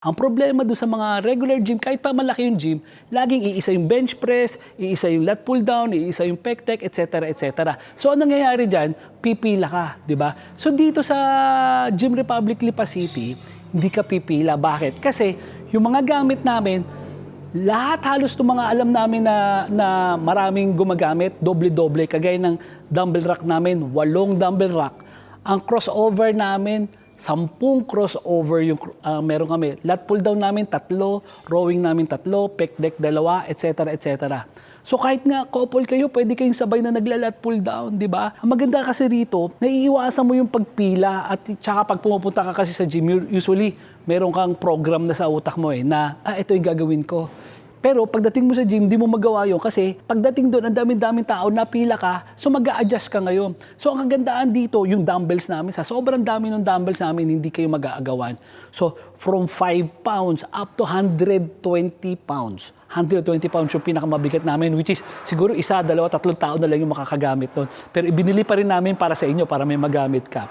Ang problema doon sa mga regular gym, kahit pa malaki yung gym, laging iisa yung bench press, iisa yung lat pull down, iisa yung pec deck, etc. etc. So, ang nangyayari dyan, pipila ka, di ba? So, dito sa Gym Republic Lipa City, hindi ka pipila. Bakit? Kasi yung mga gamit namin, lahat halos ng mga alam namin na, na maraming gumagamit, doble-doble, kagaya ng dumbbell rack namin, walong dumbbell rack. Ang crossover namin, sampung crossover yung uh, meron kami. Lat pull down namin tatlo, rowing namin tatlo, pec deck dalawa, etc. etc. So kahit nga couple kayo, pwede kayong sabay na naglalat pull down, di ba? Ang maganda kasi rito, naiiwasan mo yung pagpila at tsaka pag pumupunta ka kasi sa gym, usually meron kang program na sa utak mo eh, na ah, ito yung gagawin ko. Pero pagdating mo sa gym, di mo magawa yun kasi pagdating doon, ang daming-daming tao, napila ka, so mag adjust ka ngayon. So ang kagandaan dito, yung dumbbells namin, sa sobrang dami ng dumbbells namin, hindi kayo mag-aagawan. So from 5 pounds up to 120 pounds. 120 pounds yung pinakamabigat namin, which is siguro isa, dalawa, tatlong tao na lang yung makakagamit doon. Pero ibinili pa rin namin para sa inyo, para may magamit ka.